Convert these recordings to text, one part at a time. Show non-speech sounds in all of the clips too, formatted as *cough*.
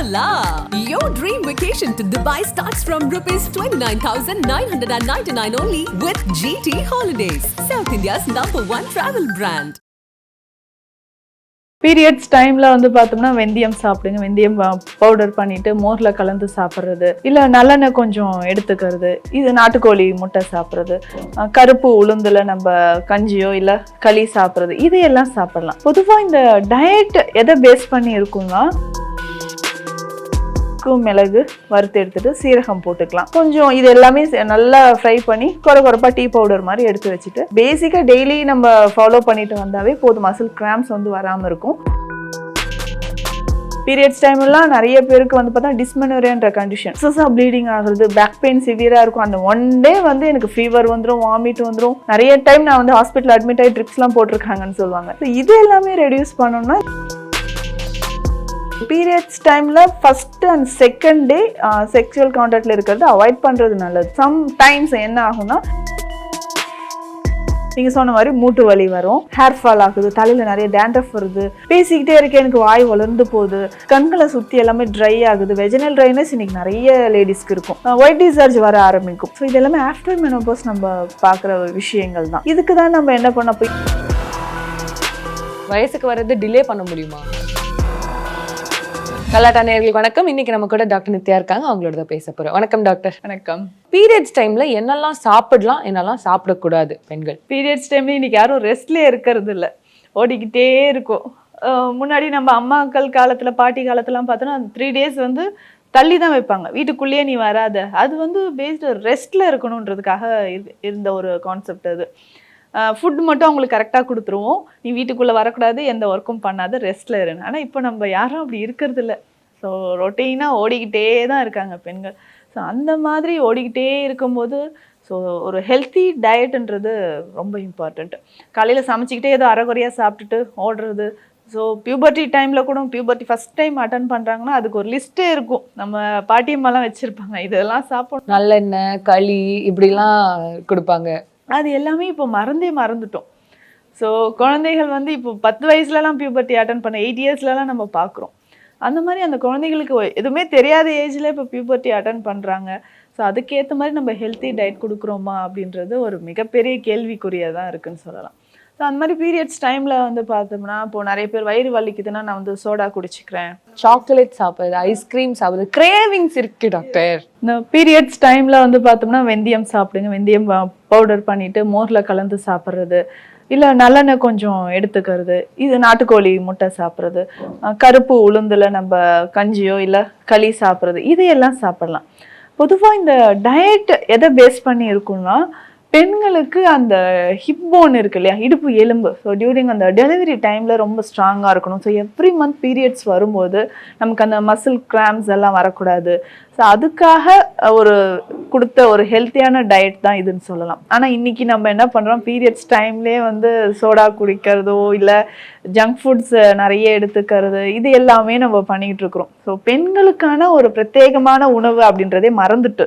Voila! Your dream vacation to Dubai starts from rupees 29,999 only with GT Holidays, South India's number one travel brand. Periods டைம்ல வந்து பார்த்தோம்னா வெந்தயம் சாப்பிடுங்க வெந்தயம் powder பண்ணிட்டு மோர்ல கலந்து சாப்பிட்றது இல்ல நல்லெண்ணெய் கொஞ்சம் எடுத்துக்கிறது இது நாட்டுக்கோழி முட்டை சாப்பிட்றது கருப்பு உளுந்துல நம்ம கஞ்சியோ இல்ல களி சாப்பிட்றது இதையெல்லாம் சாப்பிடலாம் பொதுவா இந்த டயட் எதை பேஸ் பண்ணி இருக்கும்னா உப்பு, மிளகு வறுத்து எடுத்துட்டு சீரகம் போட்டுக்கலாம். கொஞ்சம் இது எல்லாமே நல்லா ஃப்ரை பண்ணி குறை குறைப்பா டீ பவுடர் மாதிரி எடுத்து வச்சுட்டு பேசிக்காக டெய்லி நம்ம ஃபாலோ பண்ணிட்டு வந்தாவே போதும். மசில் கிராம்ஸ் வந்து வராமல் இருக்கும். பீரியட்ஸ் டைம்லாம் நிறைய பேருக்கு வந்து பார்த்தா டிஸ்மெனோரியான்ற கண்டிஷன் சிசா ப்ளீடிங் ஆகுறது பேக் பெயின் சிவியராக இருக்கும். அந்த ஒன் டே வந்து எனக்கு ஃபீவர் வந்துடும் வாமிட் வந்துடும் நிறைய டைம் நான் வந்து ஹாஸ்பிட்டல் அட்மிட் ஆகி ட்ரிப்ஸ்லாம் போட்டிருக்காங்கன்னு சொல்லுவாங்க. இது எல்லாமே ரெடியூஸ் பண்ணோம்னா பீரியட்ஸ் டைமில் first and second day sexual காண்டாக்டில் இருக்கிறது அவாய்ட் பண்ணுறது நல்லது. சம் டைம்ஸ் என்ன ஆகும்னா நீங்கள் சொன்ன மாதிரி மூட்டு வலி வரும் ஹேர் ஃபால் ஆகுது தலையில் நிறைய டேண்ட்ரஃப் வருது பேசிக்கிட்டே இருக்க எனக்கு வாய் வளர்ந்து போகுது கண்களை சுற்றி எல்லாமே ட்ரை ஆகுது வெஜினல் ட்ரைனஸ் இன்னைக்கு நிறைய லேடிஸ்க்கு இருக்கும். ஒயிட் டிசார்ஜ் வர ஆரம்பிக்கும். ஸோ இது எல்லாமே ஆஃப்டர் மெனோபோஸ் நம்ம பார்க்குற விஷயங்கள் தான். இதுக்கு தான் நம்ம என்ன பண்ண போய் வயசுக்கு வர்றது டிலே பண்ண முடியுமா? கலாட்டா நேர்களுக்கு வணக்கம். இன்னைக்கு நம்ம கூட டாக்டர் நித்யா இருக்காங்க. அவங்களோட தான் பேச போறோம். வணக்கம் டாக்டர். வணக்கம். பீரியட்ஸ் டைம்ல என்னெல்லாம் சாப்பிடலாம் என்னெல்லாம் சாப்பிடக்கூடாது பெண்கள்? பீரியட்ஸ் டைம்ல இன்னைக்கு யாரும் ரெஸ்ட்லேயே இருக்கிறது இல்ல. ஓடிக்கிட்டே இருக்கும். முன்னாடி நம்ம அம்மாக்கள் காலத்துல பாட்டி காலத்துலாம் பார்த்தோன்னா த்ரீ டேஸ் வந்து தள்ளி தான் வைப்பாங்க. வீட்டுக்குள்ளேயே நீ வராத. அது வந்து பேஸ்டு ரெஸ்ட்ல இருக்கணுன்றதுக்காக இரு- இருந்த ஒரு கான்செப்ட் அது. ஃபுட் மட்டும் அவங்களுக்கு கரெக்டாக கொடுத்துருவோம். நீ வீட்டுக்குள்ளே வரக்கூடாது எந்த ஒர்க்கும் பண்ணாத ரெஸ்ட்டில் இருன்னு. ஆனால் இப்போ நம்ம யாரும் அப்படி இருக்கிறது இல்லை ஸோ ரொட்டீனாக ஓடிக்கிட்டே தான் இருக்காங்க பெண்கள். ஸோ அந்த மாதிரி ஓடிக்கிட்டே இருக்கும்போது ஸோ ஒரு ஹெல்த்தி டயட்ன்றது ரொம்ப இம்பார்ட்டண்ட்டு காலையில் சமைச்சிக்கிட்டே ஏதோ அரைகுறையாக சாப்பிட்டுட்டு ஓடுறது. ஸோ பியூபர்ட்டி டைமில் கூட பியூபர்ட்டி ஃபஸ்ட் டைம் அட்டன் பண்ணுறாங்கன்னா அதுக்கு ஒரு லிஸ்ட்டே இருக்கும். நம்ம பாட்டியம்மாலாம் வச்சுருப்பாங்க இதெல்லாம் சாப்பிடணும். நல்லெண்ணெய் களி இப்படிலாம் கொடுப்பாங்க. அது எல்லாமே இப்போ மறந்தே மறந்துட்டோம். ஸோ குழந்தைகள் வந்து இப்போ பத்து வயசுலலாம் பியூபர்ட்டி அட்டன் பண்ண எயிட் இயர்ஸ்லலாம் நம்ம பார்க்குறோம் அந்த மாதிரி அந்த குழந்தைகளுக்கு எதுவுமே தெரியாத ஏஜில் இப்போ பியூபர்ட்டி அட்டன் பண்ணுறாங்க ஸோ அதுக்கேற்ற மாதிரி நம்ம ஹெல்த்தி டயட் கொடுக்குறோமா அப்படின்றது ஒரு மிகப்பெரிய கேள்விக்குறியாக தான் இருக்குன்னு சொல்லலாம். ஸோ அந்த மாதிரி பீரியட்ஸ் டைமில் வந்து பார்த்தோம்னா இப்போ நிறைய பேர் வயிறு வலிக்குதுன்னா நான் வந்து சோடா குடிச்சிக்கிறேன். சாக்லேட் சாப்பிடுறது ஐஸ்கிரீம் சாப்பிடுறது கிரேவிங்ஸ் இருக்கு டாக்டர் இந்த பீரியட்ஸ் டைமில் வந்து பார்த்தோம்னா வெந்தயம் சாப்பிடுங்க வெந்தயம் பவுடர் பண்ணிட்டு மோரில் கலந்து சாப்பிட்றது. இல்லை நல்லெண்ணெய் கொஞ்சம் எடுத்துக்கிறது. இது நாட்டுக்கோழி முட்டை சாப்பிட்றது. கருப்பு உளுந்துல நம்ம கஞ்சியோ இல்லை களி சாப்பிட்றது. இதையெல்லாம் சாப்பிடலாம். பொதுவாக இந்த டயட் எதை பேஸ் பண்ணி இருக்கும்னா பெண்களுக்கு அந்த ஹிப் போன் இருக்கு இல்லையா? இடுப்பு எலும்பு. ஸோ டியூரிங் அந்த டெலிவரி டைமில் ரொம்ப ஸ்ட்ராங்காக இருக்கணும். ஸோ எவ்ரி மந்த் பீரியட்ஸ் வரும்போது நமக்கு அந்த மசில் கிராம்ஸ் எல்லாம் வரக்கூடாது. ஸோ அதுக்காக ஒரு கொடுத்த ஒரு ஹெல்த்தியான டயட் தான் இதுன்னு சொல்லலாம். ஆனால் இன்றைக்கி நம்ம என்ன பண்ணுறோம் பீரியட்ஸ் டைம்லேயே வந்து சோடா குடிக்கிறதோ இல்லை ஜங்க் ஃபுட்ஸ் நிறைய எடுத்துக்கிறது இது எல்லாமே நம்ம பண்ணிகிட்டு இருக்கிறோம். ஸோ பெண்களுக்கான ஒரு பிரத்யேகமான உணவு அப்படின்றதே மறந்துட்டு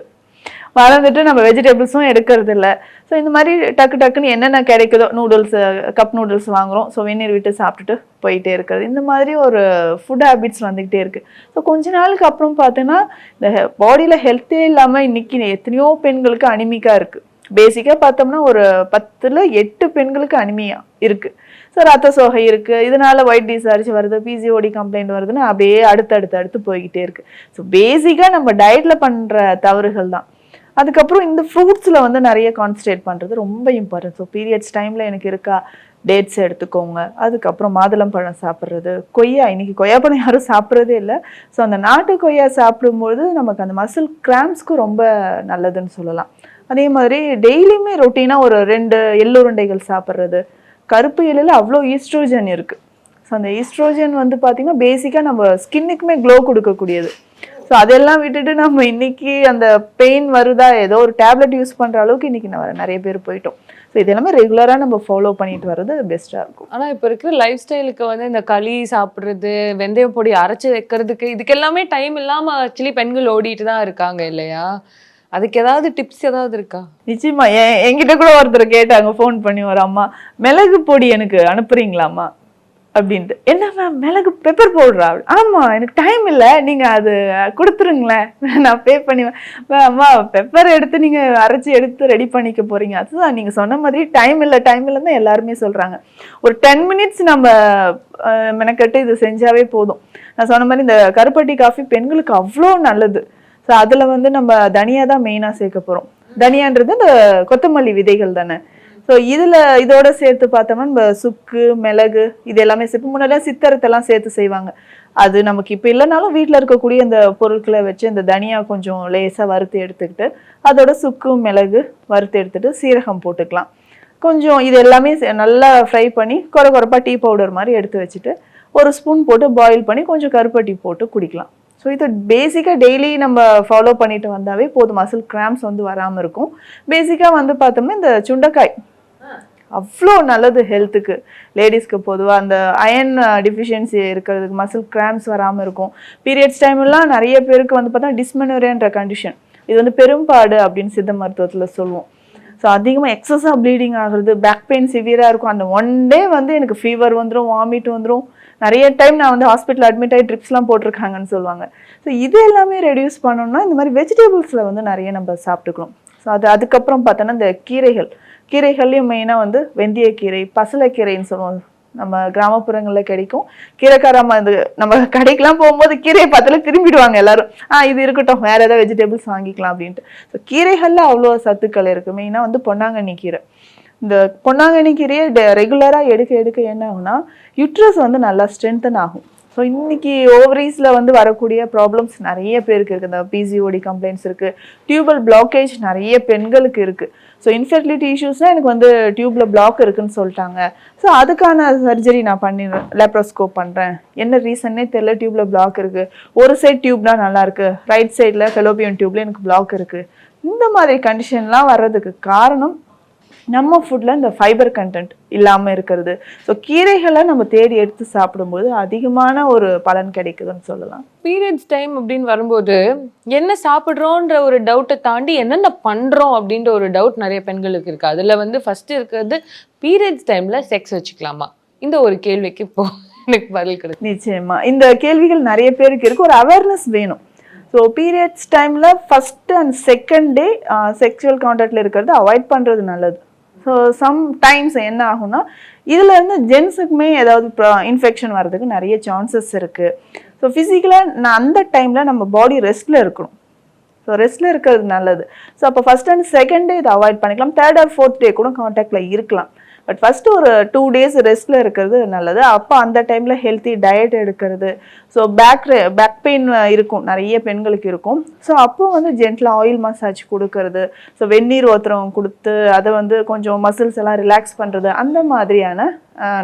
மறந்துட்டு நம்ம வெஜிடபிள்ஸும் எடுக்கிறது இல்லை ஸோ இந்த மாதிரி டக்கு டக்குன்னு என்னென்ன கிடைக்குதோ நூடுல்ஸ் கப் நூடுல்ஸ் வாங்குறோம். ஸோ வெந்நீர் விட்டு சாப்பிட்டுட்டு போயிட்டே இருக்கிறது. இந்த மாதிரி ஒரு ஃபுட் ஹேபிட்ஸ் வந்துக்கிட்டே இருக்குது ஸோ கொஞ்ச நாளுக்கு அப்புறம் பார்த்தீங்கன்னா இந்த பாடியில் ஹெல்த்தே இல்லாமல் இன்றைக்கி எத்தனையோ பெண்களுக்கு அனிமிக்காக இருக்குது பேசிக்காக பார்த்தோம்னா ஒரு பத்தில் எட்டு பெண்களுக்கு அனிமியா இருக்குது ஸோ ரத்த சோகை இருக்குது இதனால் ஒயிட் டிசார்ஜ் வருது பிசிஓடி கம்ப்ளைண்ட் வருதுன்னு அப்படியே அடுத்து அடுத்து அடுத்து போய்கிட்டே இருக்குது ஸோ பேசிக்காக நம்ம டயட்டில் பண்ணுற தவறுகள் தான். அதுக்கப்புறம் இந்த ஃப்ரூட்ஸில் வந்து நிறைய கான்சன்ட்ரேட் பண்ணுறது ரொம்ப இம்பார்ட்டன்ட் ஸோ பீரியட்ஸ் டைமில் எனக்கு இருக்கா? டேட்ஸ் எடுத்துக்கோங்க. அதுக்கப்புறம் மாதுளம்பழம் சாப்பிட்றது. கொய்யா இன்னைக்கு கொய்யாப்பழம் யாரும் சாப்பிட்றதே இல்லை. ஸோ அந்த நாட்டு கொய்யா சாப்பிடும்போது நமக்கு அந்த மசில் கிராம்ஸ்க்கு ரொம்ப நல்லதுன்னு சொல்லலாம். அதே மாதிரி டெய்லியுமே ரொட்டீனாக ஒரு ரெண்டு எள்ளுருண்டைகள் சாப்பிட்றது. கருப்பு எள்ளில் அவ்வளோ ஈஸ்ட்ரோஜன் இருக்குது ஸோ அந்த ஈஸ்ட்ரோஜன் வந்து பார்த்திங்கன்னா பேசிக்காக நம்ம ஸ்கின்னுக்குமே க்ளோ கொடுக்கக்கூடியது. ஸோ அதெல்லாம் விட்டுட்டு நம்ம இன்னைக்கு அந்த பெயின் வருதா? ஏதோ ஒரு டேப்லெட் யூஸ் பண்ணுற அளவுக்கு இன்னைக்கு நம்ம நிறைய பேர் போயிட்டோம். ஸோ இது எல்லாமே ரெகுலராக நம்ம ஃபாலோ பண்ணிட்டு வர்றது பெஸ்ட்டாக இருக்கும். ஆனா இப்ப இருக்கிற லைஃப் ஸ்டைலுக்கு வந்து இந்த களி சாப்பிடுறது வெந்தய பொடி அரைச்சு வைக்கிறதுக்கு இதுக்கு எல்லாமே டைம் இல்லாம ஆக்சுவலி பெண்கள் ஓடிட்டு தான் இருக்காங்க இல்லையா? அதுக்கு ஏதாவது டிப்ஸ் ஏதாவது இருக்கா? நிச்சயமா. என் என்கிட்ட கூட ஒருத்தர் கேட்டாங்க ஃபோன் பண்ணி ஒரு அம்மா மிளகு பொடி எனக்கு அனுப்புறீங்களாம்மா? அப்படின்ட்டு. என்ன மேம் மிளகு பெப்பர் பவுடரா ஆமாம் எனக்கு டைம் இல்லை. நீங்கள் அது கொடுத்துருங்களேன். *laughs* நான் பே பண்ணுவேன் அம்மா பெப்பர் எடுத்து நீங்கள் அரைச்சி எடுத்து ரெடி பண்ணிக்க போகிறீங்க அதுதான் நீங்கள் சொன்ன மாதிரி டைம் இல்லை டைம் இல்லைன்னு தான் எல்லாருமே சொல்கிறாங்க ஒரு டென் மினிட்ஸ் நம்ம மெனக்கட்டு இது செஞ்சாவே போதும். நான் சொன்ன மாதிரி இந்த கருப்பட்டி காஃபி பெண்களுக்கு அவ்வளோ நல்லது. ஸோ அதில் வந்து நம்ம தனியா தான் மெயினாக சேர்க்க போகிறோம் தனியான்றது இந்த கொத்தமல்லி விதைகள் தானே. ஸோ இதில் இதோட சேர்த்து பார்த்தோம்னா நம்ம சுக்கு மிளகு இது எல்லாமே சேர்த்து முன்னாடிலாம் சித்தரத்தெல்லாம் சேர்த்து செய்வாங்க. அது நமக்கு இப்போ இல்லைனாலும் வீட்டில் இருக்கக்கூடிய இந்த பொருட்களை வச்சு இந்த தனியா கொஞ்சம் லேசாக வறுத்து எடுத்துக்கிட்டு அதோட சுக்கு மிளகு வறுத்து எடுத்துட்டு சீரகம் போட்டுக்கலாம். கொஞ்சம் இது எல்லாமே சே- நல்லா ஃப்ரை பண்ணி குறை குறைப்பாக டீ பவுடர் மாதிரி எடுத்து வச்சுட்டு ஒரு ஸ்பூன் போட்டு பாயில் பண்ணி கொஞ்சம் கருப்பட்டி போட்டு குடிக்கலாம். ஸோ இது பேசிக்காக டெய்லி நம்ம ஃபாலோ பண்ணிட்டு வந்தாவே போதும். மசில் கிராம்ஸ் வந்து வராமல் இருக்கும். பேசிக்காக வந்து பார்த்தோம்னா இந்த சுண்டைக்காய். அவ்வளோ நல்லது ஹெல்த்துக்கு லேடிஸ்க்கு பொதுவாக அந்த அயன் டிஃபிஷியன்சி uh, இருக்கிறதுக்கு மசில் கிராம்ஸ் வராமல் இருக்கும். பீரியட்ஸ் டைம்லாம் நிறைய பேருக்கு வந்து பார்த்தா டிஸ்மெனோரியான்ற கண்டிஷன் இது வந்து பெரும்பாடு அப்படின்னு சித்த மருத்துவத்தில் சொல்லுவோம். ஸோ அதிகமாக எக்ஸஸாக ப்ளீடிங் ஆகுறது பேக் பெயின் சிவியராக இருக்கும். அந்த ஒன் டே வந்து எனக்கு ஃபீவர் வந்துடும் வாமிட் வந்துடும் நிறைய டைம் நான் வந்து ஹாஸ்பிட்டல் அட்மிட் ஆகி ட்ரிப்ஸ்லாம் போட்டிருக்காங்கன்னு சொல்லுவாங்க. ஸோ இது எல்லாமே ரெடியூஸ் பண்ணணும்னா இந்த மாதிரி வெஜிடபிள்ஸில் வந்து நிறைய நம்ம சாப்பிட்டுக்கணும். ஸோ அது அதுக்கப்புறம் பார்த்தோன்னா இந்த கீரைகள். கீரைகள்லையும் மெயினாக வந்து வெந்தயக்கீரை பசலைக்கீரைன்னு சொல்லுவோம் நம்ம கிராமப்புறங்களில் கிடைக்கும். கீரைக்காரம்மா இது நம்ம கடைக்கெல்லாம் போகும்போது கீரையை பார்த்தாலே திரும்பிடுவாங்க எல்லாரும். ஆ இது இருக்கட்டும் வேறு ஏதாவது வெஜிடபிள்ஸ் வாங்கிக்கலாம் அப்படின்ட்டு. ஸோ கீரைகளில் அவ்வளோ சத்துக்கள் இருக்குது மெயினாக வந்து பொன்னாங்கண்ணி கீரை. இந்த பொன்னாங்கண்ணி கீரையை ரெகுலராக எடுக்க எடுக்க என்ன ஆகும்னா யுட்ரஸ் வந்து நல்லா ஸ்ட்ரென்தன் ஆகும். ஸோ இன்னைக்கு ஓவரீஸில் வந்து வரக்கூடிய ப்ராப்ளம்ஸ் நிறைய பேருக்கு இருக்குது இந்த பிசிஓடி கம்ப்ளைண்ட்ஸ் இருக்குது டியூபல் பிளாக்கேஜ் நிறைய பெண்களுக்கு இருக்குது ஸோ இன்ஃபெர்டிலிட்டி இஷ்யூஸ்னால் எனக்கு வந்து டியூப்பில் பிளாக் இருக்குன்னு சொல்லிட்டாங்க. ஸோ அதுக்கான சர்ஜரி நான் பண்ணிடுறேன் லேப்ரோஸ்கோப் பண்ணுறேன் என்ன ரீசன்னே தெரில டியூப்பில் பிளாக் இருக்குது ஒரு சைட் டியூப்னா நல்லாயிருக்கு ரைட் சைடில் ஃபெலோபியன் டியூப்ல எனக்கு பிளாக் இருக்குது இந்த மாதிரி கண்டிஷன்லாம் வர்றதுக்கு காரணம் நம்ம ஃபுட்டில் இந்த ஃபைபர் கண்டென்ட் இல்லாமல் இருக்கிறது. ஸோ கீரைகளை நம்ம தேடி எடுத்து சாப்பிடும்போது அதிகமான ஒரு பலன் கிடைக்குதுன்னு சொல்லலாம். பீரியட்ஸ் டைம் அப்படின்னு வரும்போது என்ன சாப்பிட்றோன்ற ஒரு டவுட்டை தாண்டி என்னென்ன பண்றோம் அப்படின்ற ஒரு டவுட் நிறைய பெண்களுக்கு இருக்கு. அதுல வந்து ஃபர்ஸ்ட் இருக்கிறது பீரியட்ஸ் டைம்ல செக்ஸ் வச்சுக்கலாமா? இந்த ஒரு கேள்விக்கு இப்போ எனக்கு பதில் கிடைக்கும் நிச்சயமா. இந்த கேள்விகள் நிறைய பேருக்கு இருக்கு. ஒரு அவேர்னஸ் வேணும். ஸோ பீரியட்ஸ் டைமில் first and second day sexual கான்டாக்டில் இருக்கிறது அவாய்ட் பண்ணுறது நல்லது. ஸோ சம் டைம்ஸ் என்ன ஆகும்னா இதில் இருந்து ஜென்ஸுக்குமே ஏதாவது இன்ஃபெக்ஷன் வர்றதுக்கு நிறைய சான்சஸ் இருக்குது ஸோ ஃபிசிக்கலாக நான் அந்த டைமில் நம்ம பாடி ரெஸ்ட்டில் இருக்கணும். ஸோ ரெஸ்ட்டில் இருக்கிறது நல்லது. ஸோ அப்போ ஃபஸ்ட் அண்ட் செகண்ட் டே இதை அவாய்ட் பண்ணிக்கலாம். தேர்ட் ஆர் ஃபோர்த் டே கூட காண்டாக்டில் இருக்கலாம். பட் ஃபஸ்ட்டு ஒரு டூ டேஸ் ரெஸ்ட்டில் இருக்கிறது நல்லது. அப்போ அந்த டைமில் ஹெல்த்தி டயட் எடுக்கிறது. ஸோ பேக் பேக் பெயின் இருக்கும். நிறைய பெண்களுக்கு இருக்கும். ஸோ அப்போ வந்து ஜென்டில் ஆயில் மசாஜ் கொடுக்கறது. ஸோ வெந்நீர் ஒருத்தரம் கொடுத்து அதை வந்து கொஞ்சம் மசில்ஸ் எல்லாம் ரிலாக்ஸ் பண்ணுறது அந்த மாதிரியான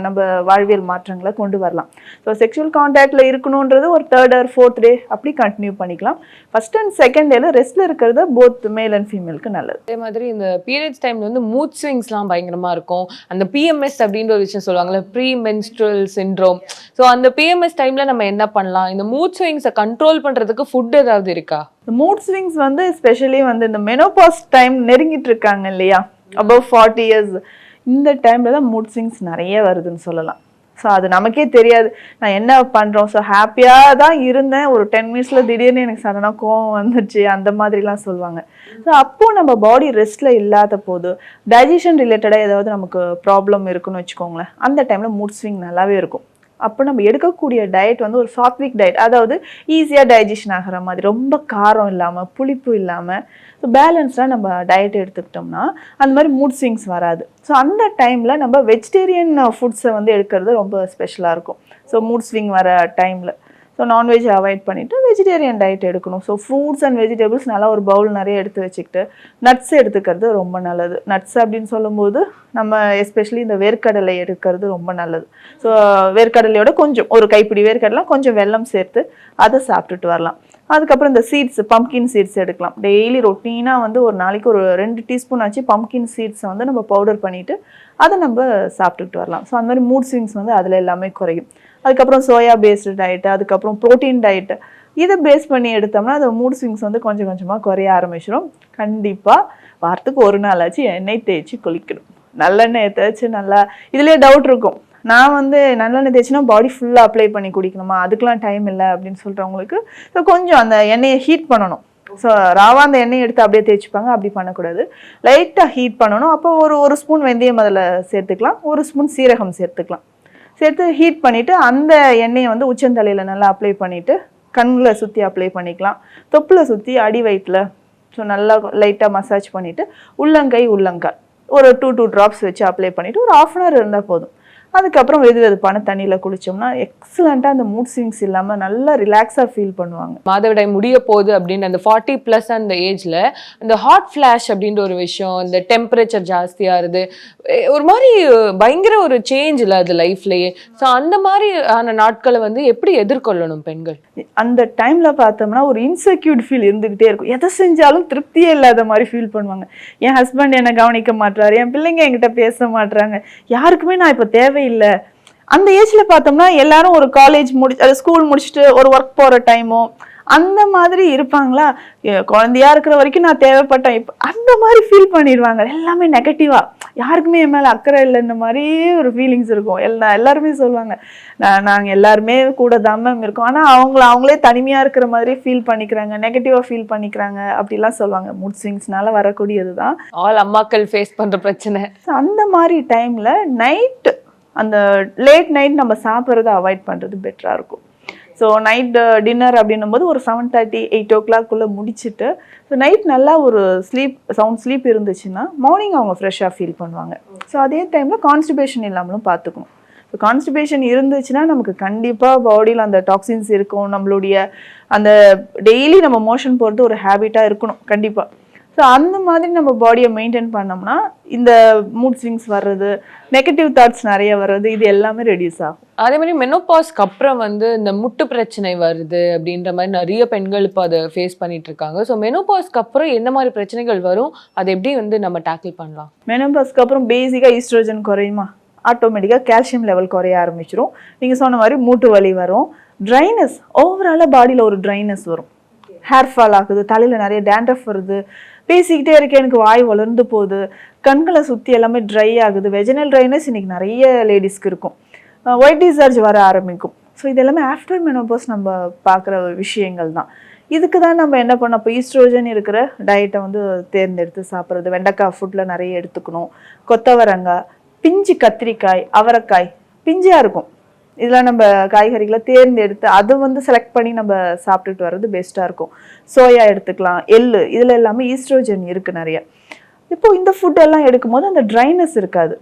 நம்ம வாழ்வியல் மாற்றங்களை கொண்டு வரலாம். ஸோ செக்ஷுவல் கான்டாக்டில் இருக்கணுன்றது ஒரு தேர்ட் ஆர் ஃபோர்த் டே அப்படி கண்டினியூ பண்ணிக்கலாம். ஃபர்ஸ்ட் அண்ட் செகண்ட் டேல ரெஸ்ட்டில் இருக்கிறது போத் மேல் அண்ட் ஃபீமேலுக்கு நல்லது. அதே மாதிரி இந்த பீரியட்ஸ் டைம்ல வந்து மூட் ஸ்விங்ஸ்லாம் பயங்கரமா இருக்கும். அந்த பிஎம்எஸ் அப்படின்ற ஒரு விஷயம் சொல்லுவாங்கல்ல ப்ரீ மென்ஸ்ட்ரல் சிண்ட்ரோம் ஸோ அந்த பிஎம்எஸ் டைம்ல நம்ம என்ன பண்ணலாம்? இந்த மூட் ஸ்விங்ஸை கண்ட்ரோல் பண்றதுக்கு ஃபுட் ஏதாவது இருக்கா? மூட் ஸ்விங்ஸ் வந்து ஸ்பெஷலி வந்து இந்த மெனோபாஸ் டைம் நெருங்கிட்டு இருக்காங்க இல்லையா? அபவ் ஃபார்ட்டி இயர்ஸ் இந்த டைமில் தான் மூட் ஸ்விங்ஸ் நிறைய வருதுன்னு சொல்லலாம். ஸோ அது நமக்கே தெரியாது. நான் என்ன பண்ணுறோம் ஸோ ஹாப்பியாக தான் இருந்தேன். ஒரு டென் மினிட்ஸில் திடீர்னு எனக்கு சடனாக கோவம் வந்துருச்சு அந்த மாதிரிலாம் சொல்லுவாங்க. ஸோ அப்போது நம்ம பாடி ரெஸ்ட்டில் இல்லாத போது டைஜஷன் ரிலேட்டடாக ஏதாவது நமக்கு ப்ராப்ளம் இருக்குன்னு வச்சுக்கோங்களேன். அந்த டைமில் மூட் ஸ்விங் நல்லாவே இருக்கும். அப்போ நம்ம எடுக்கக்கூடிய டயட் வந்து ஒரு சாத்விக் டயட் அதாவது ஈஸியாக டைஜஷன் ஆகிற மாதிரி ரொம்ப காரம் இல்லாமல் புளிப்பு இல்லாமல் ஸோ பேலன்ஸ்டாக நம்ம டயட் எடுத்துக்கிட்டோம்னா அந்த மாதிரி மூட் ஸ்விங்ஸ் வராது. ஸோ அந்த டைமில் நம்ம வெஜிடேரியன் ஃபுட்ஸை வந்து எடுக்கிறது ரொம்ப ஸ்பெஷலாக இருக்கும். ஸோ மூட் ஸ்விங் வர டைமில் ஸோ நான்வெஜ் அவாய்ட் பண்ணிவிட்டு வெஜிடேரியன் டயட் எடுக்கணும். ஸோ ஃப்ரூட்ஸ் அண்ட் வெஜிடபிள்ஸ் நல்லா ஒரு பவுல் நிறைய எடுத்து வச்சுக்கிட்டு நட்ஸ் எடுத்துக்கிறது ரொம்ப நல்லது. நட்ஸ் அப்படின்னு சொல்லும்போது நம்ம எஸ்பெஷலி இந்த வேர்க்கடலை எடுக்கிறது ரொம்ப நல்லது. ஸோ வேர்க்கடலையோட கொஞ்சம் ஒரு கைப்பிடி வேர்க்கடலை கொஞ்சம் வெல்லம் சேர்த்து அதை சாப்பிட்டுட்டு வரலாம். அதுக்கப்புறம் இந்த சீட்ஸ் பம்கின் சீட்ஸ் எடுக்கலாம். டெய்லி ரொட்டீனாக வந்து ஒரு நாளைக்கு ஒரு ரெண்டு டீஸ்பூன் ஆச்சு பம்கின் சீட்ஸை வந்து நம்ம பவுடர் பண்ணிவிட்டு அதை நம்ம சாப்பிட்டுட்டு வரலாம். ஸோ அந்த மாதிரி மூட் ஸ்விங்ஸ் வந்து அதில் எல்லாமே குறையும். அதுக்கப்புறம் சோயா பேஸ்டு டயட்டு அதுக்கப்புறம் ப்ரோட்டீன் டயட்டு இதை பேஸ் பண்ணி எடுத்தோம்னா அந்த மூட் ஸ்விங்ஸ் வந்து கொஞ்சம் கொஞ்சமாக குறைய ஆரம்பிச்சிடும் கண்டிப்பாக வாரத்துக்கு ஒரு நாளாச்சு எண்ணெய் தேய்ச்சி குளிக்கணும். நல்லெண்ணெய் தேய்ச்சி நல்லா இதுலேயே டவுட் இருக்கும். நான் வந்து நல்லெண்ணெய் தேய்ச்சினா பாடி ஃபுல்லாக அப்ளை பண்ணி குடிக்கணுமா? அதுக்கெலாம் டைம் இல்லை அப்படின்னு சொல்கிறவங்களுக்கு ஸோ கொஞ்சம் அந்த எண்ணெயை ஹீட் பண்ணணும். ஸோ ராவா அந்த எண்ணெயை எடுத்து அப்படியே தேய்ச்சிப்பாங்க. அப்படி பண்ணக்கூடாது. லைட்டாக ஹீட் பண்ணணும். அப்போ ஒரு ஒரு ஸ்பூன் வெந்தயம் அதில் சேர்த்துக்கலாம். ஒரு ஸ்பூன் சீரகம் சேர்த்துக்கலாம். சேர்த்து ஹீட் பண்ணிவிட்டு அந்த எண்ணெயை வந்து உச்சந்தலையில் நல்லா அப்ளை பண்ணிவிட்டு கண்ணில் சுற்றி அப்ளை பண்ணிக்கலாம். தொப்பில் சுற்றி அடி வயிற்றில் ஸோ நல்லா லைட்டாக மசாஜ் பண்ணிவிட்டு உள்ளங்கை உள்ளங்கால். ஒரு டூ டூ ட்ராப்ஸ் வச்சு அப்ளை பண்ணிவிட்டு ஒரு ஆஃப் அன் ஹவர் இருந்தால் போதும். அதுக்கப்புறம் வெது வெதுப்பான தண்ணியில் குளிச்சோம்னா எக்ஸலண்ட்டாக அந்த மூட் ஸ்விங்ஸ் இல்லாமல் நல்லா ரிலாக்ஸாக ஃபீல் பண்ணுவாங்க. மாதவிடாய் முடிய போகுது அப்படின்னு அந்த ஃபார்ட்டி ப்ளஸ் அந்த ஏஜ்ல இந்த ஹாட் ஃபிளாஷ் அப்படின்ற ஒரு விஷயம் இந்த டெம்பரேச்சர் ஜாஸ்தியாகுது எ- ஒரு மாதிரி பயங்கர ஒரு சேஞ்ச் இல்லை அது லைஃப்லயே ஸோ அந்த மாதிரி ஆன நாட்களை வந்து எப்படி எதிர்கொள்ளணும் பெண்கள்? அந்த டைமில் பார்த்தோம்னா ஒரு இன்செக்யூர்ட் ஃபீல் இருந்துக்கிட்டே இருக்கும். எதை செஞ்சாலும் திருப்தியே இல்லாத மாதிரி ஃபீல் பண்ணுவாங்க. என் ஹஸ்பண்ட் என்னை கவனிக்க மாட்றாரு என் பிள்ளைங்க என்கிட்ட பேச மாட்றாங்க. யாருக்குமே நான் இப்போ தேவையில்லை. அந்த ஏஜில் பார்த்தோம்னா எல்லாரும் ஒரு காலேஜ் முடி ஸ்கூல் முடிச்சுட்டு ஒரு ஒர்க் போகிற டைமோ அந்த மாதிரி இருப்பாங்களா? குழந்தையா இருக்கிற வரைக்கும் நான் தேவைப்பட்டேன். இப்போ அந்த மாதிரி ஃபீல் பண்ணிடுவாங்க. எல்லாமே நெகட்டிவாக யாருக்குமே என் மேலே அக்கறை இல்லைன்ற மாதிரி ஒரு ஃபீலிங்ஸ் இருக்கும். எல்லா எல்லாருமே சொல்லுவாங்க. நான் நாங்கள் எல்லாருமே கூட தான் மேம் இருக்கோம். ஆனால் அவங்கள அவங்களே தனிமையாக இருக்கிற மாதிரி ஃபீல் பண்ணிக்கிறாங்க. நெகட்டிவாக ஃபீல் பண்ணிக்கிறாங்க. அப்படிலாம் சொல்லுவாங்க. மூட் ஸ்விங்ஸ்னால வரக்கூடியது தான். ஆல் அம்மாக்கள் ஃபேஸ் பண்ற பிரச்சனை. அந்த மாதிரி டைமில் நைட் அந்த லேட் நைட் நம்ம சாப்பிட்றத அவாய்ட் பண்ணுறது பெட்டராக இருக்கும். ஸோ நைட் டின்னர் uh, அப்படின்னும் போது ஒரு செவன் தேர்ட்டி எயிட் ஓ கிளாக்குள்ளே முடிச்சுட்டு ஸோ நைட் நல்லா ஒரு ஸ்லீப் சவுண்ட் ஸ்லீப் இருந்துச்சுன்னா மார்னிங் அவங்க ஃப்ரெஷ்ஷாக ஃபீல் பண்ணுவாங்க. ஸோ அதே டைமில் கான்ஸ்டிபேஷன் இல்லாமலும் பார்த்துக்கணும். ஸோ கான்ஸ்டிபேஷன் இருந்துச்சுன்னா நமக்கு கண்டிப்பாக பாடியில் அந்த டாக்ஸின்ஸ் இருக்கும். நம்மளுடைய அந்த டெய்லி நம்ம மோஷன் போகிறது ஒரு ஹேபிட்டாக இருக்கணும் கண்டிப்பாக ஸோ அந்த மாதிரி நம்ம பாடியை மெயின்டைன் பண்ணோம்னா இந்த மூட் ஸ்விங்ஸ் வர்றது நெகட்டிவ் தாட்ஸ் நிறைய வர்றது இது எல்லாமே ரெடியூஸ் ஆகும். அதே மாதிரி மெனோபாஸ்க்கு அப்புறம் வந்து இந்த முட்டு பிரச்சனை வருது அப்படின்ற மாதிரி நிறைய பெண்கள் இப்போ அதை ஃபேஸ் பண்ணிட்டு இருக்காங்க. ஸோ மெனோபாஸ்க்கு அப்புறம் எந்த மாதிரி பிரச்சனைகள் வரும்? அதை எப்படி வந்து நம்ம டேக்கிள் பண்ணலாம்? மெனோபாஸ்க்கு அப்புறம் பேசிக்காக ஈஸ்ட்ரோஜன் குறையுமா? ஆட்டோமேட்டிக்காக கால்சியம் லெவல் குறைய ஆரம்பிச்சிரும். நீங்கள் சொன்ன மாதிரி மூட்டு வலி வரும். ட்ரைனஸ் ஓவராலாக பாடியில் ஒரு ட்ரைனஸ் வரும். ஹேர் ஃபால் ஆகுது தலையில் நிறைய டேண்ட்ரஃப் வருது. பேசிக்கிட்டே இருக்கேன் எனக்கு வாய் வளர்ந்து போகுது. கண்களை சுற்றி எல்லாமே ட்ரை ஆகுது. வெஜினல் ட்ரைனஸ் இன்னைக்கு நிறைய லேடிஸ்க்கு இருக்கும். ஒயிட் டிசார்ஜ் வர ஆரம்பிக்கும். ஸோ இது எல்லாமே ஆஃப்டர் மெனோபோஸ் நம்ம பார்க்குற விஷயங்கள் தான். இதுக்கு தான் நம்ம என்ன பண்ணோம் இப்போ ஈஸ்ட்ரோஜன் இருக்கிற டயட்டை வந்து தேர்ந்தெடுத்து சாப்பிட்றது. வெண்டைக்காய் ஃபுட்டில் நிறைய எடுத்துக்கணும். கொத்தவரங்காய் பிஞ்சு கத்திரிக்காய் அவரைக்காய் பிஞ்சாக இருக்கும். இதெல்லாம் நம்ம காய்கறிகளை தேர்ந்தெடுத்து அதை வந்து செலக்ட் பண்ணி நம்ம சாப்பிட்டுட்டு வர்றது பெஸ்ட்டாக இருக்கும். சோயா எடுத்துக்கலாம் எள்ளு இதில் எல்லாமே ஈஸ்ட்ரோஜன் இருக்குது நிறைய. இப்போ இந்த ஃபுட்டெல்லாம் எடுக்கும்போது அந்த ட்ரைனஸ் இருக்காது.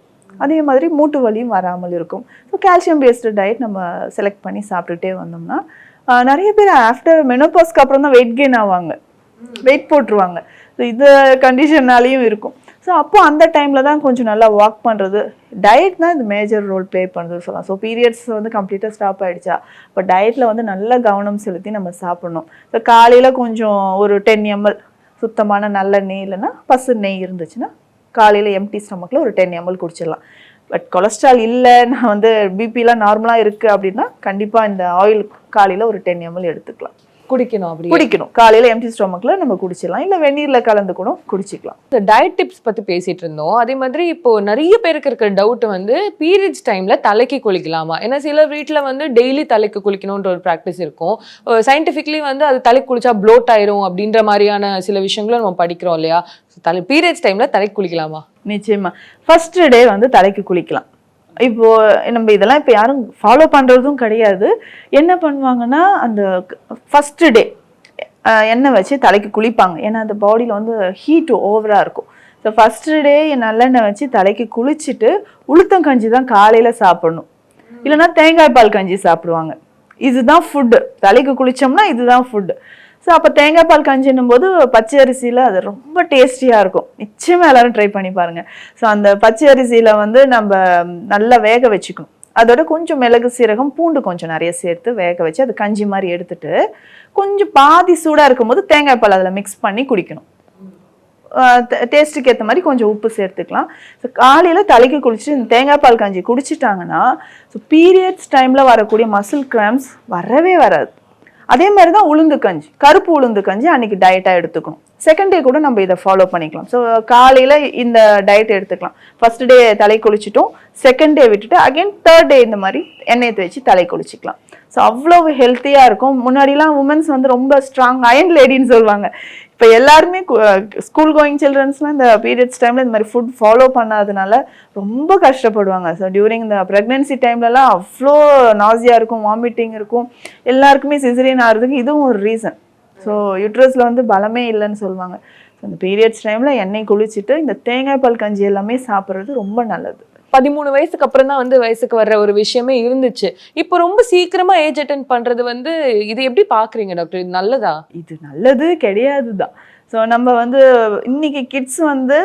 அதே மாதிரி மூட்டு வலியும் வராமல் இருக்கும். ஸோ கால்சியம் பேஸ்டு டயட் நம்ம செலக்ட் பண்ணி சாப்பிட்டுட்டே வந்தோம்னா நிறைய பேர் ஆஃப்டர் மெனோபாஸ்க்கு அப்புறம் தான் வெயிட் கெயின் ஆவாங்க. வெயிட் போட்டுருவாங்க. ஸோ இந்த கண்டிஷன்னாலையும் இருக்கும். ஸோ அப்போ அந்த டைமில் தான் கொஞ்சம் நல்லா வாக் பண்ணுறது டயட் தான் இது மேஜர் ரோல் ப்ளே பண்ணுறது சொல்லலாம். ஸோ பீரியட்ஸ் வந்து கம்ப்ளீட்டாக ஸ்டாப் ஆகிடுச்சா இப்போ டயட்டில் வந்து நல்ல கவனம் செலுத்தி நம்ம சாப்பிடணும். ஸோ காலையில் கொஞ்சம் ஒரு டென் எம்எல் சுத்தமான நல்ல நெய் இல்லைன்னா பசு நெய் இருந்துச்சுன்னா காலையில் எம்டி ஸ்டமக்கில் ஒரு டென் எம்எல் குடிச்சிடலாம். பட் கொலஸ்ட்ரால் இல்லை நான் வந்து பிபிலாம் நார்மலாக இருக்குது அப்படின்னா கண்டிப்பாக இந்த ஆயில் காலையில் ஒரு டென் எம்எல் எடுத்துக்கலாம். குடிக்கணும் அப்படி குடிக்கணும். காலையில் எம்டி ஸ்டொமக்கில் நம்ம குடிச்சிடலாம். இல்லை வெந்நீரில் கலந்து கூட குடிச்சிக்கலாம். இந்த டயட் டிப்ஸ் பத்தி பேசிட்டு இருந்தோம். அதே மாதிரி இப்போ நிறைய பேருக்கு இருக்கிற டவுட் வந்து பீரியட்ஸ் டைம்ல தலைக்கு குளிக்கலாமா? ஏன்னா சில வீட்ல வந்து டெய்லி தலைக்கு குளிக்கணும்ன்ற ஒரு ப்ராக்டிஸ் இருக்கும். சயின்டிஃபிக்லி வந்து அது தலைக்கு குளிச்சா ப்ளோட் ஆயிரும் அப்படின்ற மாதிரியான சில விஷயங்களும் நம்ம படிக்கிறோம் இல்லையா? தலை பீரியட்ஸ் டைம்ல தலைக்கு குளிக்கலாமா? நிச்சயமா. ஃபர்ஸ்ட் டே வந்து தலைக்கு குளிக்கலாம். இப்போ நம்ம இதெல்லாம் இப்போ யாரும் ஃபாலோ பண்ணுறதும் கிடையாது. என்ன பண்ணுவாங்கன்னா அந்த ஃபர்ஸ்ட் டே எண்ணெய் வச்சு தலைக்கு குளிப்பாங்க. ஏன்னா அந்த பாடியில் வந்து ஹீட் ஓவராக இருக்கும். ஸோ ஃபர்ஸ்ட் டே நல்லெண்ணெய் வச்சு தலைக்கு குளிச்சுட்டு உளுத்தங்கஞ்சி தான் காலையில் சாப்பிடணும். இல்லைன்னா தேங்காய் பால் கஞ்சி சாப்பிடுவாங்க. இதுதான் ஃபுட்டு தலைக்கு குளிச்சோம்னா இதுதான் ஃபுட்டு ஸோ அப்போ தேங்காய் பால் கஞ்சின்னும் போது பச்சை அரிசியில் அது ரொம்ப டேஸ்டியாக இருக்கும். நிச்சயமாக எல்லோரும் ட்ரை பண்ணி பாருங்கள் ஸோ அந்த பச்சை அரிசியில் வந்து நம்ம நல்லா வேக வச்சுக்கணும். அதோட கொஞ்சம் மிளகு சீரகம் பூண்டு கொஞ்சம் நிறைய சேர்த்து வேக வச்சு அது கஞ்சி மாதிரி எடுத்துட்டு கொஞ்சம் பாதி சூடாக இருக்கும்போது தேங்காய் பால் அதில் மிக்ஸ் பண்ணி குடிக்கணும். டேஸ்ட்டுக்கு ஏற்ற மாதிரி கொஞ்சம் உப்பு சேர்த்துக்கலாம். ஸோ காலையில் தலைக்கு குளிச்சுட்டு இந்த தேங்காய் பால் கஞ்சி குடிச்சிட்டாங்கன்னா ஸோ பீரியட்ஸ் டைமில் வரக்கூடிய மசில் கிராம்ஸ் வரவே வராது. அதே மாதிரி தான் உளுந்து கஞ்சி. கருப்பு உளுந்து கஞ்சி அன்னைக்கு டயட்டாக எடுத்துக்கணும். செகண்ட் டே கூட நம்ம இதை ஃபாலோ பண்ணிக்கலாம். ஸோ காலையில் இந்த டயட் எடுத்துக்கலாம். ஃபர்ஸ்ட் டே தலை குளிச்சிட்டோம். செகண்ட் டே விட்டுட்டு அகைன் தேர்ட் டே இந்த மாதிரி எண்ணெயை தேய்ச்சி தலை குளிச்சிக்கலாம். ஸோ அவ்வளோ ஹெல்த்தியாக இருக்கும். முன்னாடிலாம் உமன்ஸ் வந்து ரொம்ப ஸ்ட்ராங் அயன் லேடின்னு சொல்லுவாங்க. இப்போ எல்லாருமே ஸ்கூல் கோயிங் சில்ட்ரன்ஸ்லாம் இந்த பீரியட்ஸ் டைமில் இந்த மாதிரி ஃபுட் ஃபாலோ பண்ணாதனால ரொம்ப கஷ்டப்படுவாங்க. ஸோ டியூரிங் இந்த ப்ரெக்னென்சி டைம்லலாம் அவ்வளோ நாசியாக இருக்கும் வாமிட்டிங் இருக்கும். எல்லாருக்குமே சிசரியன் ஆகிறதுக்கு இதுவும் ஒரு ரீசன் ஸோ யூட்ரஸில் வந்து பலமே இல்லைன்னு சொல்லுவாங்க. ஸோ இந்த பீரியட்ஸ் டைமில் எண்ணெய் குளிச்சுட்டு இந்த தேங்காய் பால் கஞ்சி எல்லாமே சாப்பிட்றது ரொம்ப நல்லது. பதிமூணு வயசுக்கு அப்புறம் தான் வந்து வயசுக்கு வர்ற ஒரு விஷயமே இருந்துச்சு. இப்போ ரொம்ப சீக்கிரமா ஏஜ் அட்டன் பண்றது வந்து இது எப்படி பாக்குறீங்க டாக்டர்? இது நல்லதா? இது நல்லது கிடையாது தான் ஸோ நம்ம வந்து இன்னைக்கு கிட்ஸ் வந்து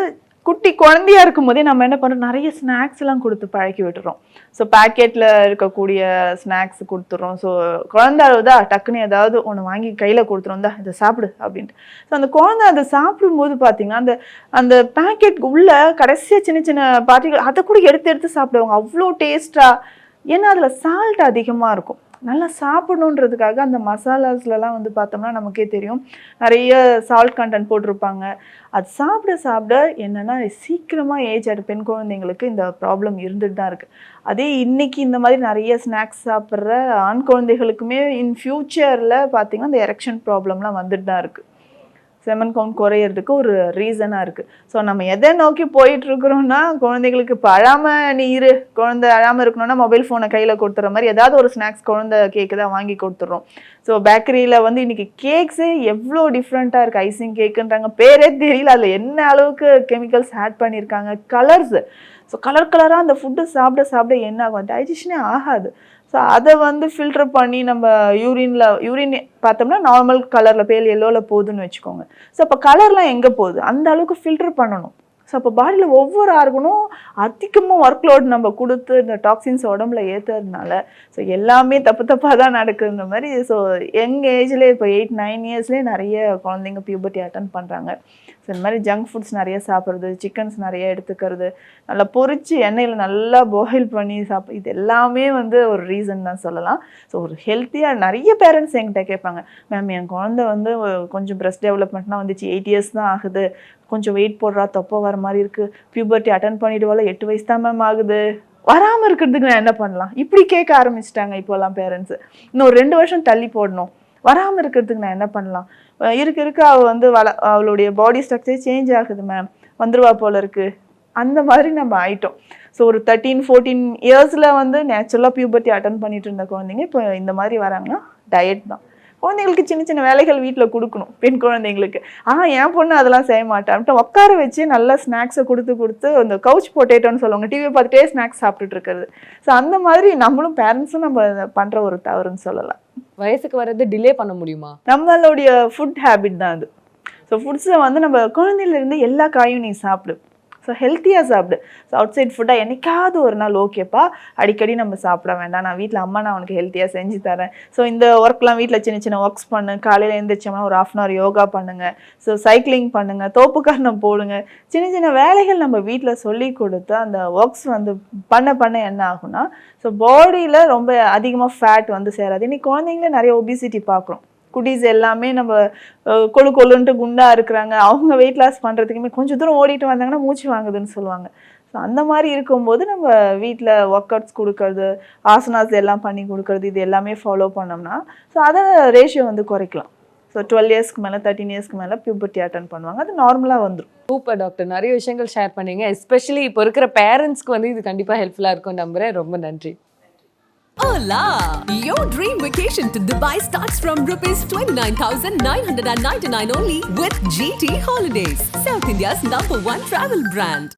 குட்டி குழந்தையா இருக்கும் போதே நம்ம என்ன பண்ணுறோம் நிறைய ஸ்நாக்ஸ் எல்லாம் கொடுத்து பழக்கி விட்டுறோம். ஸோ பேக்கெட்டில் இருக்கக்கூடிய ஸ்நாக்ஸ் கொடுத்துட்றோம் ஸோ குழந்தை அழுதா டக்குன்னு ஏதாவது ஒன்று வாங்கி கையில் கொடுத்துருந்தா தான் இதை சாப்பிடு அப்படின்ட்டு. ஸோ அந்த குழந்தை அதை சாப்பிடும்போது பார்த்தீங்கன்னா அந்த அந்த பேக்கெட் உள்ள கடைசியாக சின்ன சின்ன பார்ட்டிகள் அதை கூட எடுத்து எடுத்து சாப்பிடுவாங்க. அவ்வளோ டேஸ்ட்டாக ஏன்னா அதில் சால்ட் அதிகமாக இருக்கும். நல்லா சாப்பிடணுன்றதுக்காக அந்த மசாலாஸ்லலாம் வந்து பார்த்தோம்னா நமக்கே தெரியும். நிறைய சால்ட் கண்டென்ட் போட்டிருப்பாங்க. அது சாப்பிட சாப்பிட என்னென்னா சீக்கிரமாக ஏஜ் ஆகிற பெண் குழந்தைங்களுக்கு இந்த ப்ராப்ளம் இருந்துட்டு தான் இருக்குது அதே இன்றைக்கி இந்த மாதிரி நிறைய ஸ்நாக்ஸ் சாப்பிட்ற ஆண் குழந்தைகளுக்குமே இன் ஃப்யூச்சரில் பார்த்திங்கன்னா இந்த எரெக்ஷன் ப்ராப்ளம்லாம் வந்துட்டு தான் இருக்குது செமன் கவுண்ட் குறையிறதுக்கு ஒரு ரீசனாக இருக்குது ஸோ நம்ம எதை நோக்கி போயிட்டுருக்குறோம்னா குழந்தைகளுக்கு இப்போ அழாமல் நீ இரு குழந்தை அழாமல் இருக்கணும்னா மொபைல் ஃபோனை கையில் கொடுத்துற மாதிரி ஏதாவது ஒரு ஸ்நாக்ஸ் குழந்தை கேக்கு தான் வாங்கி கொடுத்துட்றோம் ஸோ பேக்கரியில் வந்து இன்றைக்கி கேக்ஸே எவ்வளோ டிஃப்ரெண்ட்டாக இருக்குது ஐசிங் கேக்குன்றாங்க பேரே தெரியல. அதில் என்ன அளவுக்கு கெமிக்கல்ஸ் ஆட் பண்ணியிருக்காங்க கலர்ஸ் ஸோ கலர் கலராக அந்த ஃபுட்டு சாப்பிட சாப்பிட என்ன ஆகும்? டைஜஷனே ஆகாது. ஸோ அதை வந்து ஃபில்டர் பண்ணி நம்ம யூரின்ல யூரின் பார்த்தோம்னா நார்மல் கலரில் பேல் எல்லோவில் போகுதுன்னு வச்சுக்கோங்க. ஸோ அப்போ கலர்லாம் எங்கே போகுது? அந்த அளவுக்கு ஃபில்டர் பண்ணணும். ஸோ அப்போ பாடியில் ஒவ்வொரு ஆர்கனும் அதிகமாக ஒர்க் லோட் நம்ம கொடுத்து இந்த டாக்ஸின்ஸ் உடம்புல ஏற்றுறதுனால ஸோ எல்லாமே தப்பு தப்பாக தான் நடக்குதுன்ற மாதிரி ஸோ யங் ஏஜ்லேயே இப்போ எயிட் நைன் இயர்ஸ்லேயே நிறைய குழந்தைங்க பியூபர்ட்டி அட்டன் பண்ணுறாங்க ஸோ இந்த மாதிரி ஜங்க் ஃபுட்ஸ் நிறைய சாப்பிட்றது சிக்கன்ஸ் நிறைய எடுத்துக்கிறது நல்லா பொறிச்சு எண்ணெயில் நல்லா பாயில் பண்ணி சாப்பிட் இது எல்லாமே வந்து ஒரு ரீசன் தான் சொல்லலாம். ஸோ ஒரு ஹெல்த்தியாக நிறைய பேரண்ட்ஸ் என்கிட்ட கேட்பாங்க மேம் என் குழந்தை வந்து கொஞ்சம் பிரஸ்ட் டெவலப்மெண்ட்லாம் வந்துச்சு எயிட் இயர்ஸ் தான் ஆகுது கொஞ்சம் வெயிட் போடுறா தொப்பை வர மாதிரி இருக்குது பியூபர்ட்டி அட்டன் பண்ணிடுவாள் எட்டு வயசு தான் மேம் ஆகுது. வராமல் இருக்கிறதுக்கு நான் என்ன பண்ணலாம்? இப்படி கேட்க ஆரம்பிச்சிட்டாங்க இப்போல்லாம் பேரண்ட்ஸு இன்னும் ரெண்டு வருஷம் தள்ளி போடணும். வராமல் இருக்கிறதுக்கு நான் என்ன பண்ணலாம்? இருக்க இருக்க. அவள் வந்து வள அவளுடைய பாடி ஸ்ட்ரக்சர் சேஞ்ச் ஆகுது மேம் வந்துருவா போல இருக்கு. அந்த மாதிரி நம்ம ஆயிட்டோம். ஸோ ஒரு தேர்ட்டீன் ஃபோர்டீன் இயர்ஸில் வந்து நேச்சுரலாக பியூபர்ட்டி அட்டன் பண்ணிட்டு இருந்த குழந்தைங்க இப்போ இந்த மாதிரி வராங்கன்னா டயட் தான். குழந்தைங்களுக்கு சின்ன சின்ன வேலைகள் வீட்டில் கொடுக்கணும் பெண் குழந்தைங்களுக்கு. ஆ என் பொண்ணு அதெல்லாம் செய்ய மாட்டான்ட்டு உட்கார வச்சு நல்லா ஸ்நாக்ஸை கொடுத்து கொடுத்து அந்த கவுச் பொட்டேட்டோன்னு சொல்லுவாங்க டிவி பார்த்துட்டே ஸ்நாக்ஸ் சாப்பிட்டுட்டு இருக்கிறது. ஸோ அந்த மாதிரி நம்மளும் பேரண்ட்ஸும் நம்ம பண்ணுற ஒரு தவறுன்னு சொல்லலாம். வயசுக்கு வர்றது டிலே பண்ண முடியுமா? நம்மளுடைய ஃபுட் ஹேபிட் தான் அது. ஸோ ஃபுட்ஸில் வந்து நம்ம குழந்தையிலேருந்து எல்லா காயும் நீ சாப்பிடு. ஸோ ஹெல்த்தியாக சாப்பிடு. ஸோ அவுட் சைட் ஃபுட்டாக என்னைக்காவது ஒரு நாள் ஓகேப்பா. அடிக்கடி நம்ம சாப்பிட வேண்டாம். நான் வீட்டில் அம்மா நான் உனக்கு ஹெல்த்தியாக செஞ்சு தரேன். ஸோ இந்த ஒர்க்லாம் வீட்டில் சின்ன சின்ன ஒர்க்ஸ் பண்ணு. காலையில் எழுந்திரிச்சோம்னா ஒரு ஆஃப் அன் ஹவர் யோகா பண்ணுங்க. ஸோ சைக்கிளிங் பண்ணுங்க. தோப்புக்காரணம் போடுங்க. சின்ன சின்ன வேலைகள் நம்ம வீட்டில் சொல்லி கொடுத்து அந்த ஒர்க்ஸ் வந்து பண்ண பண்ண என்ன ஆகும்னா ஸோ பாடியில் ரொம்ப அதிகமாக ஃபேட் வந்து சேராது. இன்னைக்கு குழந்தைங்களே நிறைய ஒபிசிட்டி பார்க்குறோம். குட்டீஸ் எல்லாமே நம்ம கொழு கொழுன்ட்டு குண்டாக இருக்கிறாங்க. அவங்க வெயிட் லாஸ் பண்ணுறதுக்குமே கொஞ்சம் தூரம் ஓடிட்டு வந்தாங்கன்னா மூச்சு வாங்குதுன்னு சொல்லுவாங்க. ஸோ அந்த மாதிரி இருக்கும்போது நம்ம வீட்டில் ஒர்க் அவுட்ஸ் கொடுக்கறது ஆசனாஸ் எல்லாம் பண்ணி கொடுக்கறது இது எல்லாமே ஃபாலோ பண்ணோம்னா ஸோ அதை ரேஷியோ வந்து குறைக்கலாம். ஸோ டுவெல் இயர்ஸ்க்கு மேலே தேர்ட்டின் இயர்ஸ்க்கு மேலே பியூபர்ட்டி அட்டன் பண்ணுவாங்க. அது நார்மலாக வந்துடும் சூப்பர் டாக்டர் நிறைய விஷயங்கள் ஷேர் பண்ணீங்க. எஸ்பெஷலி இப்போ இருக்கிற பேரண்ட்ஸ்க்கு வந்து இது கண்டிப்பாக ஹெல்ப்ஃபுல்லாக இருக்கும் நம்புறேன். ரொம்ப நன்றி. Hola! Your dream vacation to Dubai starts from rupees 29,999 only with GT Holidays, South India's number one travel brand.